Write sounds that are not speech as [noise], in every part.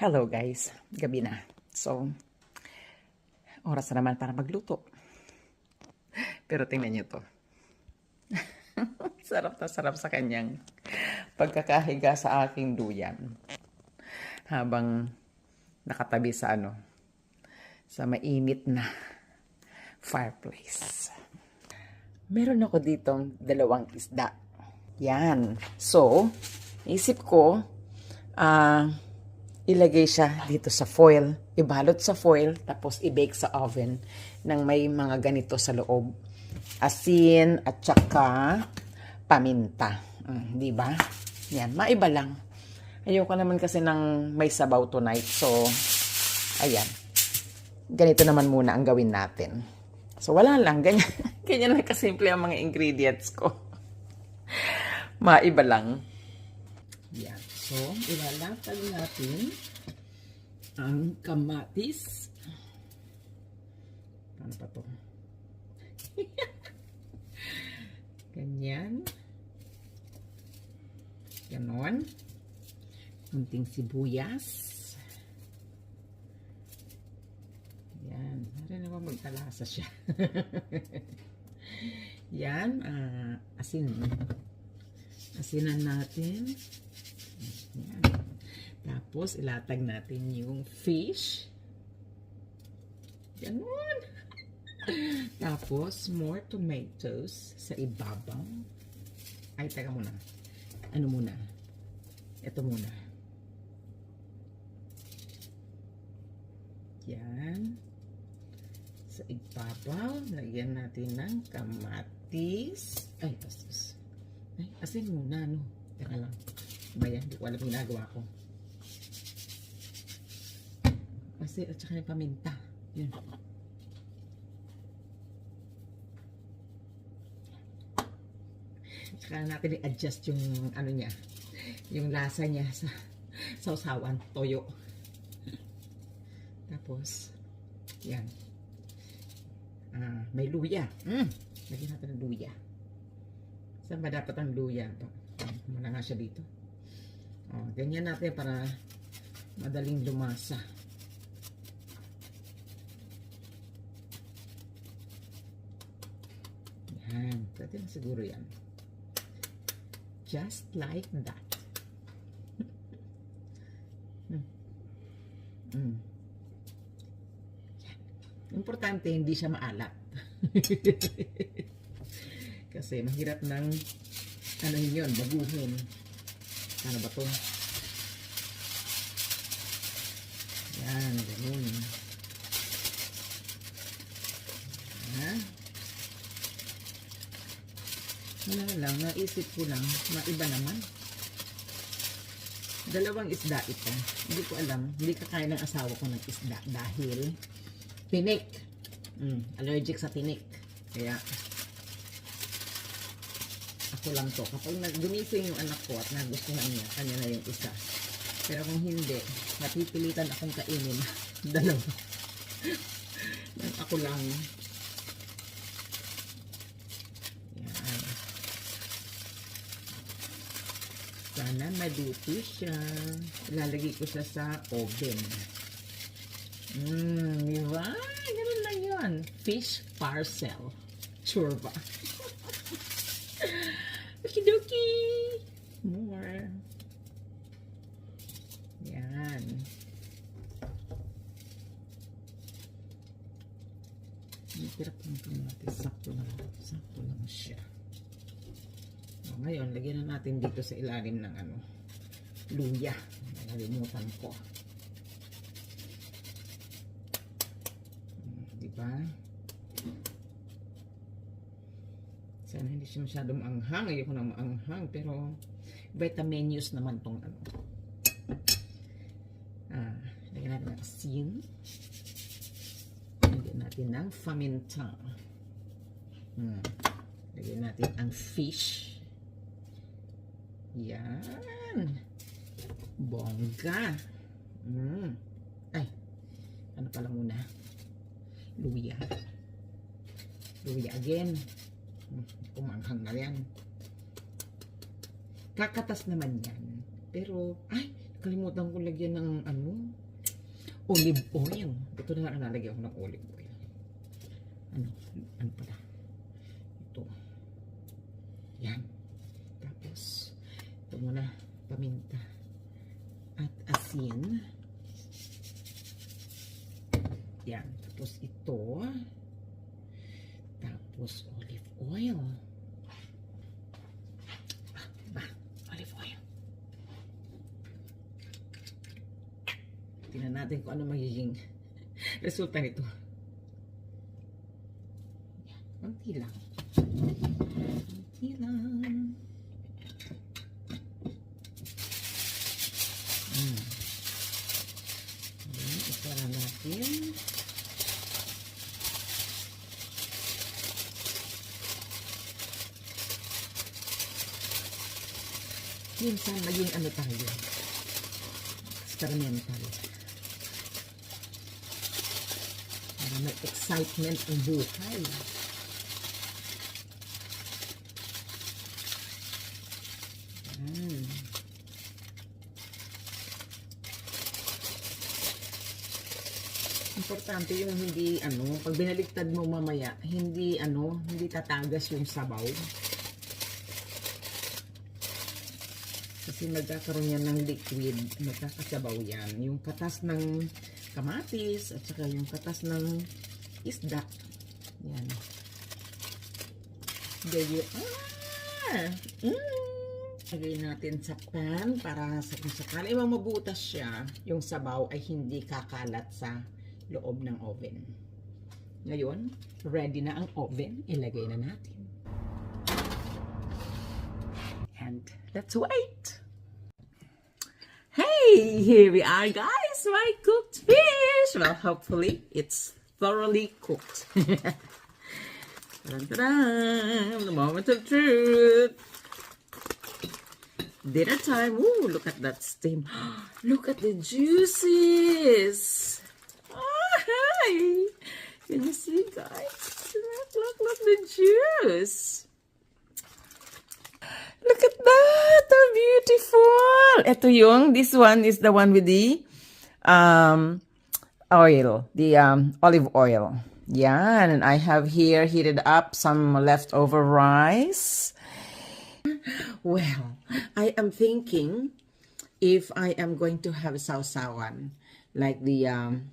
Hello guys, gabi na. So, oras na naman para magluto. Pero tingnan nyo to. [laughs] sarap na sarap sa kanyang pagkakahiga sa aking duyan. Habang nakatabi sa ano, sa mainit na fireplace. Meron ako ditong dalawang isda. Yan. So, isip ko, ah, ilagay siya dito sa foil, ibalot sa foil, tapos i-bake sa oven nang may mga ganito sa loob. Asin at saka paminta. Mm, di ba? Yan, maiba lang. Ayoko naman kasi ng may sabaw tonight. So, ayan. Ganito naman muna ang gawin natin. So, wala lang. [laughs] Ganyan, ganyan lang kasimple ang mga ingredients ko. [laughs] Maiba lang. Yan. So, ilalatag natin ang kamatis. Paano pa to? [laughs] Ganyan. Ganon. Kunting sibuyas. Yan. Meron naman magtalasa siya. [laughs] Yan. ah, asin. Asinan natin. Yan. Tapos, ilatag natin yung fish. Ganon. [laughs] Tapos, more tomatoes sa ibabaw. Ay, teka muna. Ano muna? Ito muna. Yan. Sa ibabaw, lagyan natin ng kamatis. Ay, asus. Ay, asin muna, no? Teka lang. Ba yan? Hindi ko alam ginagawa ko. Kasi, at saka yung paminta. Yun. Saka natin i-adjust yung ano niya, yung lasa niya sa sausawan, toyo. Tapos, yan. Ah, may luya. Mm. Lagyan natin ng luya. Saan ba dapat ang luya? Muna nga siya dito. Ganyan natin para madaling lumasa. Yan. Pwede na siguro yan. Just like that. [laughs] mm. Mm. Importante, hindi siya maalat. [laughs] Kasi mahirap ng ano yun, baguhin. Ano ba to? Yan, ganun. Ha? Wala lang, naisip ko lang, maiba naman. Dalawang isda ito. Hindi ko alam, hindi kakain ng asawa ko ng isda dahil tinik. Mm, allergic sa tinik. Kaya, ako lang to. Kapag nagdumising yung anak ko at nagustuhan niya, kanya na yung isa. Pero kung hindi, napipilitan akong kainin. [laughs] Dalawa. Yan, ako lang. Yan. Sana maluto siya. Ilalagay ko siya sa oven. Mmm, di ba? Ganun lang yun. Fish parcel. Sure ba? [laughs] Okidoki! More. Yan. Hirap ng kamatis. Sakto lang. Sakto lang siya. O, ngayon, lagyan na natin dito sa ilalim ng ano, luya. Nalimutan ko. Diba? Sana hindi siya masyadong anghang. Ayoko na maanghang. Pero, vitaminous naman tong ano. Ah, lagyan natin ng asin. Lagyan natin ng faminta. Hmm. Lagyan natin ang fish. Yan. Bongga. Mm. Ay. Ano pala muna? Luya. Luya again. Hmm, Kumanghang na yan. Kakatas naman yan. Pero, ay, kalimutan ko lagyan ng ano, olive oil. Ito na lang lalagyan ko ng olive oil. Ano, ano pala? Ito. Yan. Tapos, ito muna, paminta. At asin. Yan. Tapos ito. Tapos olive oil. Ah, ba? Olive. Tingnan natin kung ano magiging [laughs] resulta nito. Yan. Konti lang. Konti lang. Mm. Ayan, isara natin. Minsan maging ano tayo. Experimental. Para may excitement ang buhay. Mm. Importante yung hindi ano, pag binaliktad mo mamaya, hindi ano, hindi tatagas yung sabaw. Kasi nagkakaroon yan ng liquid, nagkakasabaw yan. Yung katas ng kamatis at saka yung katas ng isda. Yan. You are. Mm. Lagay natin sa pan para sa kung sakali mang mabutas siya, yung sabaw ay hindi kakalat sa loob ng oven. Ngayon, ready na ang oven. Ilagay na natin. And let's wait. Hey, here we are, guys. My cooked fish. Well, hopefully, it's thoroughly cooked. [laughs] The moment of truth. Dinner time. Ooh, look at that steam. [gasps] look at the juices. Hi. Can you see, guys? Look, look, look, the juice. Look at that! How beautiful! Ito yung, this one is the one with the um, oil, the um, olive oil. Yeah, and I have here heated up some leftover rice. Well, I am thinking if I am going to have sausawan, like the, um,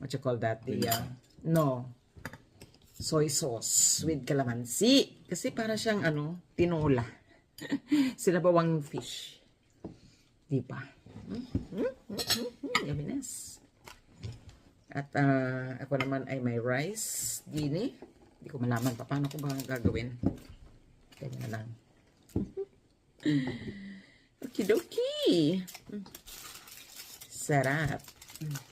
what you call that, the, uh, no, soy sauce with calamansi. Kasi para siyang, ano, tinola. [laughs] Sinabawang fish. Di ba? Mm, mm, mm, mm, Yumminess. At ah, ako naman ay may rice. Dini. Hindi ko malaman pa paano ko ba gagawin. Ganyan na lang. [laughs] Okidoki. Mm. Sarap. Mm.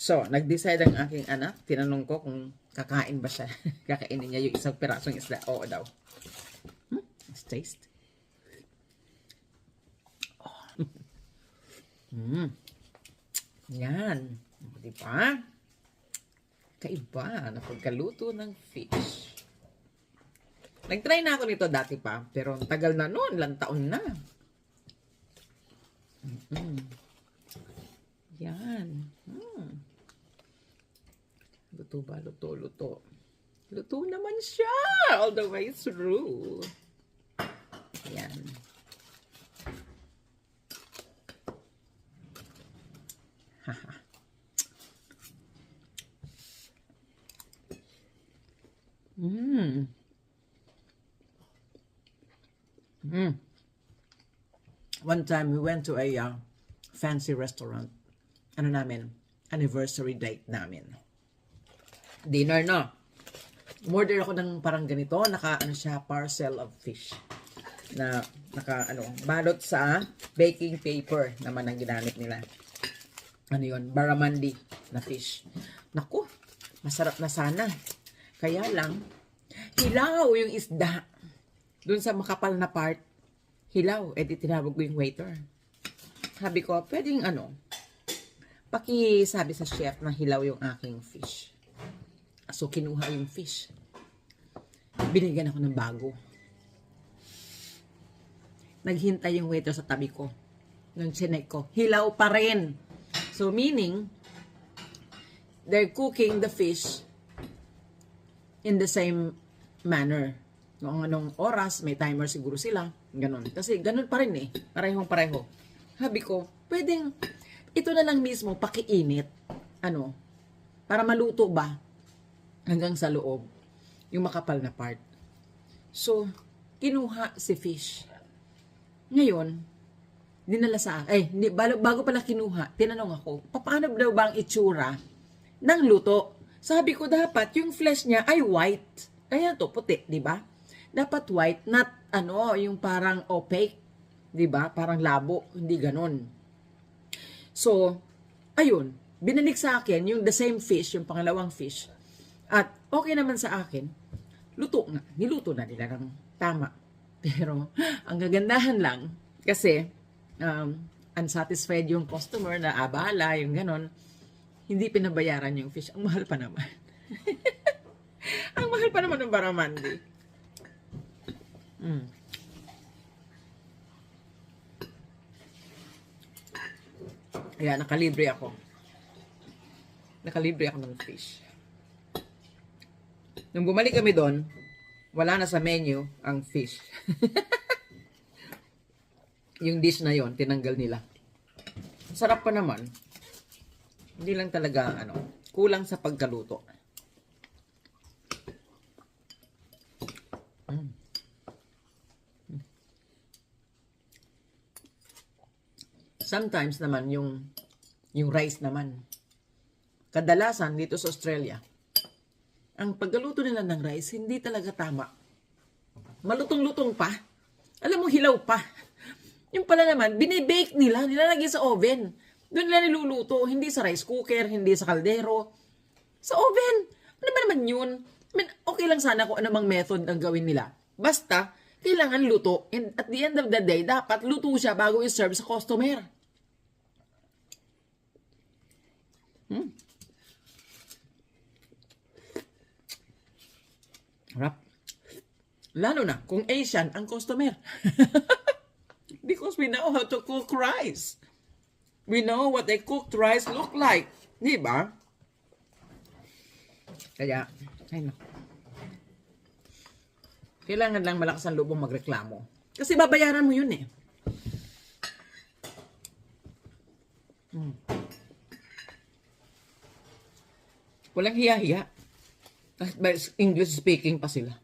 So, nag-decide ang aking anak. Tinanong ko kung kakain ba siya. [laughs] Kakainin niya yung isang pirasong isda. Oo daw. Hmm? Let's taste. Oh. Mm. Yan. Di ba? Kaiba na pagkaluto ng fish. Nag-try na ako nito dati pa, pero ang tagal na noon, ilang taon na. Mm. Yan. Mm. Luto ba? Luto, luto. Luto naman siya all the way through. Yan. Haha. [laughs] Mmm. Mm. One time we went to a uh, fancy restaurant. Ano namin? Anniversary date namin. Dinner na. Order ako ng parang ganito, naka ano siya, parcel of fish. Na naka ano, balot sa baking paper naman ang ginamit nila. Ano yun? Barramundi na fish. Naku, masarap na sana. Kaya lang, hilaw yung isda. Doon sa makapal na part, hilaw. Eh di tinawag ko yung waiter. Sabi ko, pwedeng ano, paki sabi sa chef na hilaw yung aking fish. So, kinuha yung fish. Binigyan ako ng bago. naghintay yung waiter sa tabi ko. Nung chinek ko. Hilaw pa rin. So, meaning, they're cooking the fish in the same manner. Noong anong oras, may timer siguro sila. Ganon. Kasi ganon pa rin eh. Parehong pareho. Sabi ko, pwedeng, ito na lang mismo, pakiinit. Ano? Para maluto ba? Hanggang sa loob. Yung makapal na part. So, kinuha si fish. Ngayon, dinala sa akin. Eh, bago pala kinuha, tinanong ako, paano daw ba ang itsura ng luto? Sabi ko dapat, yung flesh niya ay white. Kaya to, puti, di ba? Dapat white, not ano, yung parang opaque. Di ba? Parang labo. Hindi ganon. So, ayun, binalik sa akin yung the same fish, yung pangalawang fish. At okay naman sa akin, luto nga. Niluto na nila ng tama. [laughs] Pero, ang gagandahan lang, kasi, um, unsatisfied yung customer na abala, yung ganon, hindi pinabayaran yung fish. Ang mahal pa naman. [laughs] ang mahal pa naman ng baramandi. Mm. Kaya nakalibre ako. Nakalibre ako ng fish. Nung bumalik kami doon, wala na sa menu ang fish. [laughs] yung dish na yon tinanggal nila. Sarap pa naman. Hindi lang talaga, ano, kulang sa pagkaluto. Mm. Sometimes naman yung yung rice naman. Kadalasan dito sa Australia, ang paggaluto nila ng rice hindi talaga tama. Malutong-lutong pa. Alam mo, hilaw pa. Yung pala naman, binibake nila, nilalagay sa oven. Doon nila niluluto, hindi sa rice cooker, hindi sa kaldero. Sa oven. Ano ba naman yun? I mean, okay lang sana kung anumang method ang gawin nila. Basta, kailangan luto. And at the end of the day, dapat luto siya bago i-serve sa customer. Hmm. Lalo na kung Asian ang customer. [laughs] Because we know how to cook rice. We know what a cooked rice look like. Di ba? Kaya, ay naku. Kailangan lang malakas ang loob mong magreklamo. Kasi babayaran mo yun eh. Hmm. Walang hiya-hiya. English speaking pa sila.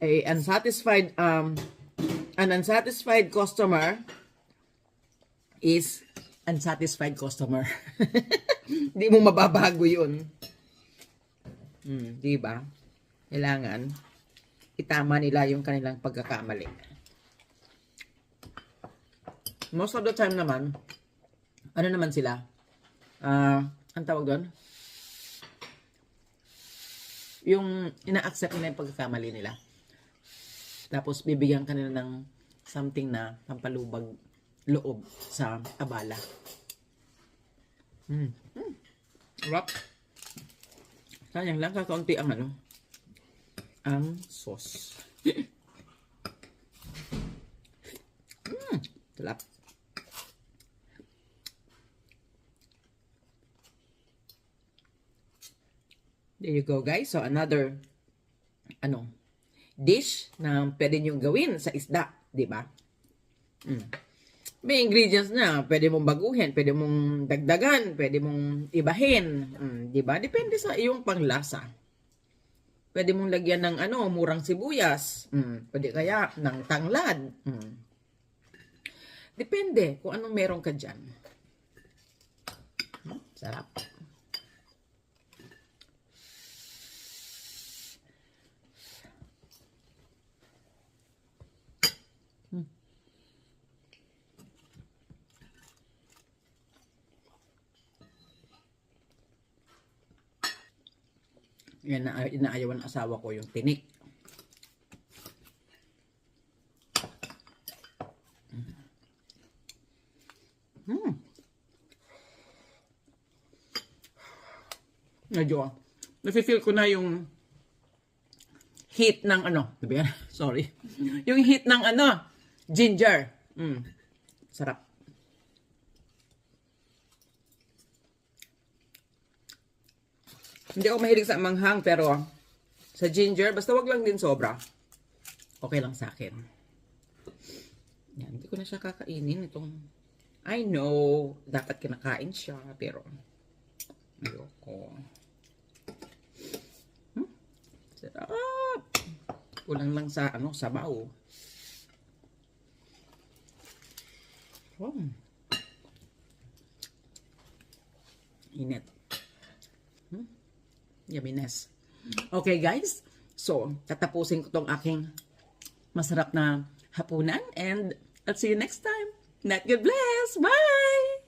A unsatisfied um an unsatisfied customer is unsatisfied customer. [laughs] Hindi mo mababago 'yun. Hmm, 'di ba? Kailangan itama nila yung kanilang pagkakamali. Most of the time naman, ano naman sila? Ah, ang tawag doon? Yung ina-accept nila yung pagkakamali nila. Tapos bibigyan ka nila ng something na pampalubag loob sa abala. Mm. Mm. Rock. Sayang lang, kakaunti ang ano, ang sauce. mm. Sarap. There you go, guys. So, another, ano, dish na pwede nyo gawin sa isda, di ba? Mm. May ingredients na, pwede mong baguhin, pwede mong dagdagan, pwede mong ibahin, mm, di ba? Depende sa iyong panglasa. Pwede mong lagyan ng ano, murang sibuyas, mm, pwede kaya ng tanglad. Mm. Depende kung anong meron ka dyan. Sarap. Yan na inaayawan ng asawa ko yung tinik. Hmm. Medyo, nafe-feel ko na yung heat ng ano, ba yan? [laughs] Sorry. [laughs] Yung heat ng ano, ginger. Mm. Sarap. Hindi ako mahilig sa manghang pero sa ginger, basta wag lang din sobra. Okay lang sa akin. Yan, hindi ko na siya kakainin itong I know, dapat kinakain siya, pero ayoko. Hmm? Sarap! Kulang lang sa, ano, sabaw. Hmm. Init. Yumminess. Okay, guys. So, tatapusin ko tong aking masarap na hapunan and I'll see you next time. Not God bless. Bye!